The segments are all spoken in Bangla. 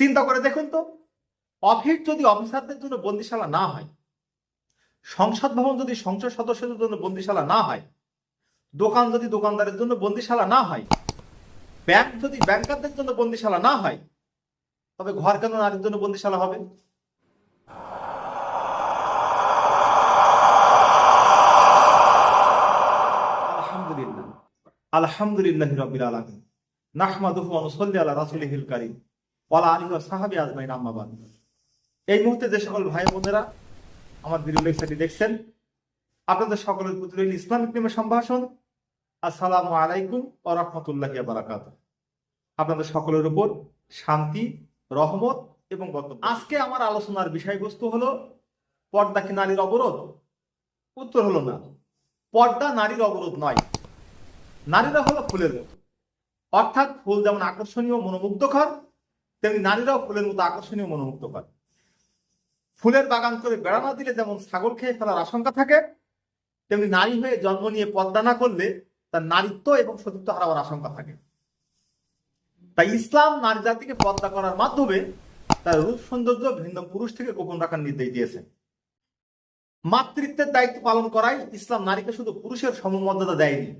চিন্তা করে দেখুন তো, অফিস যদি অফিসারদের জন্য বন্দিশালা না হয়, সংসদ ভবন যদি সংসদ সদস্যদের জন্য বন্দিশালা না হয়, দোকান যদি দোকানদারের জন্য বন্দিশালা না হয় ব্যাংক যদি ব্যাংকারদের জন্য বন্দিশালা না হয়, তবে ঘর কেন নারীর জন্য বন্দিশালা হবে? আলহামদুলিল্লাহ। আলহামদুলিল্লাহ রবিল আলমিন। নাহমাদুহু ওয়া নুসাল্লি আলা রাসূলিহিল কারীম। ওয়া আলা সাহবি আজমাইন আম্মা এই মুহূর্তে যে সকল ভাই বোনেরা আমার ভিডিও লেকচারটি দেখছেন, আপনাদের সকলের প্রতি রইল ইসলামিক প্রেমের সম্ভাষণ। আসসালামু আলাইকুম ওয়া রাহমাতুল্লাহি ওয়া বারাকাতুহু। আপনাদের সকলের উপর শান্তি, রহমত এবং বরকত। আজকে আমার আলোচনার বিষয়বস্তু হলো পর্দা কি নারীর অবরোধ? উত্তর হলো না। পর্দা নারীর অবরোধ নয়। নারীরা হলো ফুলের মতো অর্থাৎ ফুল যেমন আকর্ষণীয়, মনোমুগ্ধকর তেমনি নারীরাও ফুলের মতো আকর্ষণীয় মনোমুগ্ধকর ফুলের বাগান করে বেড়ানা দিলে যেমন ছাগল খেয়ে ফেলার আশঙ্কা থাকে, তেমনি নারী হয়ে জন্ম নিয়ে পর্দা না করলে তার নারীত্ব এবং সতীত্ব হারাবার আশঙ্কা থাকে। তাই ইসলাম নারী জাতিকে পর্দা করার মাধ্যমে তার রূপ সৌন্দর্য ভিন্ন পুরুষ থেকে গোপন রাখার নির্দেশ দিয়েছেন মাতৃত্বের দায়িত্ব পালন করাই ইসলাম নারীকে শুধু পুরুষের সমমর্যাদা দেয়নি,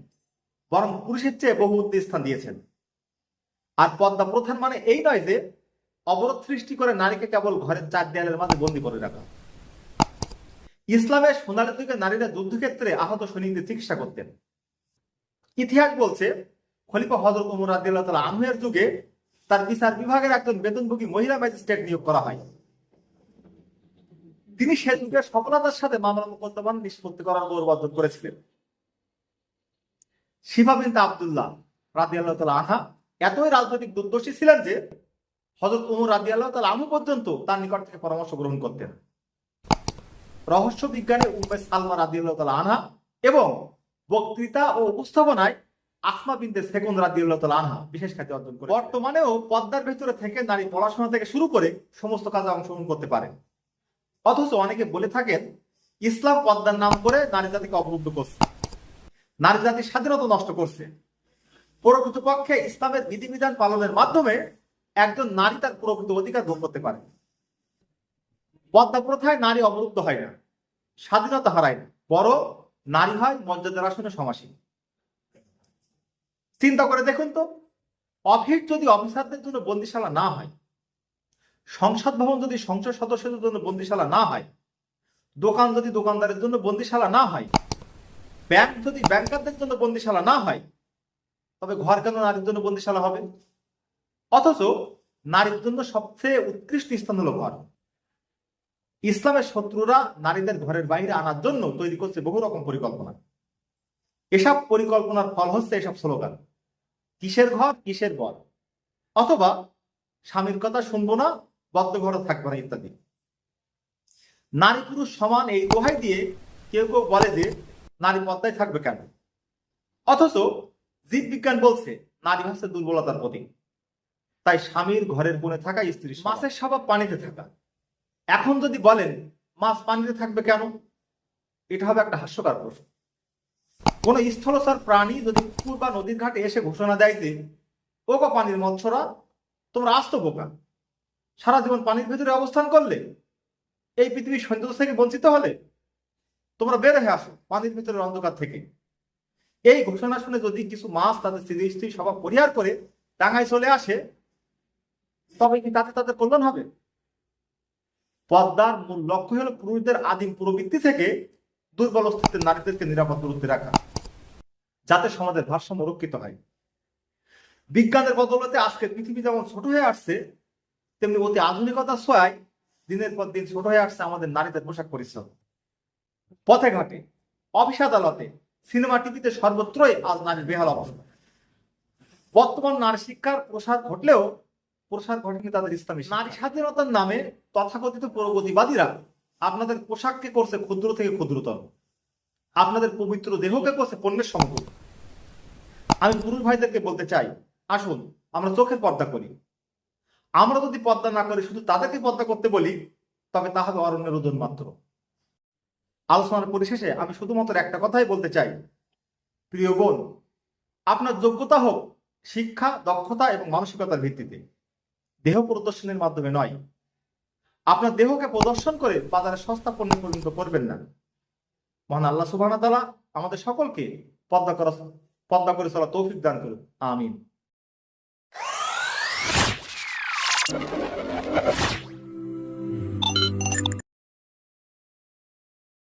বরং পুরুষের চেয়ে বহু উদ্দেশ্য স্থান দিয়েছেন। আর পদ্মা প্রধান মানে এই নয় যে অবরোধ সৃষ্টি করে নারীকে কেবল ঘরের চার দেয়ালের মাঝে বন্দী করে রাখা। ইসলামের সোনালী যুগে নারীরা যুদ্ধক্ষেত্রে আহত সৈনিকদের চিকিৎসা করতেন। ইতিহাস বলছে, খলিফা হজরত উমর রাদিয়াল্লাহু তাআলা আনহুয়ের যুগে তার বিচার বিভাগের একজন বেতনভোগী মহিলা ম্যাজিস্ট্রেট নিয়োগ করা হয়। তিনি সে যুগে সফলতার সাথে মামলা মোকদ্দমা নিষ্পত্তি করার গৌরব অর্জন করেছিলেন। শিফা বিনতে আব্দুল্লাহ রাদিয়াল্লাহু তাআলা আনহা এতই রাজনৈতিক দুর্দর্শী ছিলেন যে হযরত ওমর রাদিয়াল্লাহু তাআলা আনহু পর্যন্ত তার নিকট থেকে পরামর্শ গ্রহণ করতেন। রহস্য বিজ্ঞানে উম্মে সালমা রাদিয়াল্লাহু তাআলা আনহা এবং বক্তৃতা ও উপস্থাপনায় আসমা বিনতে সেকুন রাদিয়াল্লাহু তাআলা আনহা বিশেষ খ্যাতি অর্জন করে বর্তমানেও পদ্মার ভেতরে থেকে নারী পড়াশোনা থেকে শুরু করে সমস্ত কাজে অংশগ্রহণ করতে পারেন। অথচ অনেকে বলে থাকেন, ইসলাম পদ্মার নাম করে নারী জাতিকে অবরুদ্ধ করছে। নারী জাতির স্বাধীনতা নষ্ট করছে। প্রকৃতপক্ষে ইসলামের বিধিবিধান পালনের মাধ্যমে একজন নারী তার প্রকৃত অধিকার ভোগ করতে পারে। পদ্মা প্রথায় নারী অবরুদ্ধ হয় না, স্বাধীনতা হারায় না বড় নারী হয় মর্যাদার আসনে সমাসীন। চিন্তা করে দেখুন তো, অফিস যদি অফিসারদের জন্য বন্দিশালা না হয়, সংসদ ভবন যদি সংসদ সদস্যদের জন্য বন্দিশালা না হয়, দোকান যদি দোকানদারের জন্য বন্দিশালা না হয়, ব্যাংক যদি ব্যাংকারদের জন্য বন্দিশালা না হয় তবে ঘর কেন নারীর জন্য বন্দিশালা হবে? অথচ নারীর জন্য সবচেয়ে উৎকৃষ্ট স্থান হলো ঘর। ইসলামের শত্রুরা নারীদের ঘরের বাইরে আনার জন্য তৈরি করছে বহু রকম পরিকল্পনা। এসব পরিকল্পনার ফল হচ্ছে এসব স্লোগান। কিসের ঘর, কিসের বর? অথবা স্বামীর কথা শুনব না, বদ্ধ ঘর থাকবে না ইত্যাদি। নারী পুরুষ সমান এই দোহাই দিয়ে কেউ কেউ বলে যে নারী পদ্মায় থাকবে কেন? অথচ জীব বিজ্ঞান বলছে নারী হচ্ছে দুর্বলতার প্রতীক। তাই স্বামীর ঘরের কোণে থাকা স্ত্রী মাছের স্বভাব পানিতে থাকা। এখন যদি বলেন মাছ পানিতে থাকবে কেন? এটা হবে একটা হাস্যকর প্রশ্ন। কোন স্থলচার প্রাণী যদি পুকুর বা নদীর ঘাটে এসে ঘোষণা দেয় যে ও গো পানির মৎস্যরা তোমরা আস্ত বোকা। সারা জীবন পানির ভেতরে অবস্থান করলে এই পৃথিবীর সৌন্দর্য থেকে বঞ্চিত হলে তোমরা বের হয়ে আসো পানির ভিতরের অন্ধকার থেকে। এই ঘোষণা শুনে যদি কিছু মাছ তাদের স্ত্রী স্ত্রী স্বভাব পরিহার করে ডাঙায় চলে আসে, তবে কি তাতে তাদের কল্যাণ হবে? পদ্মার মূল লক্ষ্য হলো পুরুষদের আদিম প্রবৃত্তি থেকে দুর্বল অস্তিত্বের নারীদেরকে নিরাপদ দূরত্বে রাখা, যাতে সমাজের ভারসাম্য রক্ষিত হয়। বিজ্ঞানের বদলতে আজকে পৃথিবী যেমন ছোট হয়ে আসছে, তেমনি অতি আধুনিকতার ছোঁয়ায় দিনের পর দিন ছোট হয়ে আসছে আমাদের নারীদের পোশাক পরিচ্ছদ। পথে ঘাটে, অফিস আদালতে সিনেমা টিভিতে সর্বত্রই আজ নারীর বেহাল অবস্থা। বর্তমান নারী শিক্ষার প্রসার ঘটলেও প্রসার ঘটেনি তাদের ইসলামী নারী স্বাধীনতার নামে তথাকথিত প্রগতিবাদীরা আপনাদের পোশাককে করছে ক্ষুদ্র থেকে ক্ষুদ্রতর আপনাদের পবিত্র দেহকে করছে পণ্যের সমতুল আমি পুরুষ ভাইদেরকে বলতে চাই, আসুন, আমরা চোখের পর্দা করি। আমরা যদি পর্দা না করি, শুধু তাদেরকে পর্দা করতে বলি, তবে তা হবে অরণ্যের ওজন মাত্র। আলোচনার পরিশেষে আমি শুধুমাত্র একটা কথাই বলতে চাই। প্রিয় বোন, আপনার যোগ্যতা হোক শিক্ষা, দক্ষতা এবং মানসিকতার ভিত্তিতে। দেহ প্রদর্শনের মাধ্যমে নয়। আপনার দেহকে প্রদর্শন করে বাজারে সস্তা পণ্য পর্যন্ত করবেন না। মহান আল্লাহ সুবাহ আমাদের সকলকে পদ্মা করা পদ্মা করে চলা তৌফিক দান করুন। আমিন।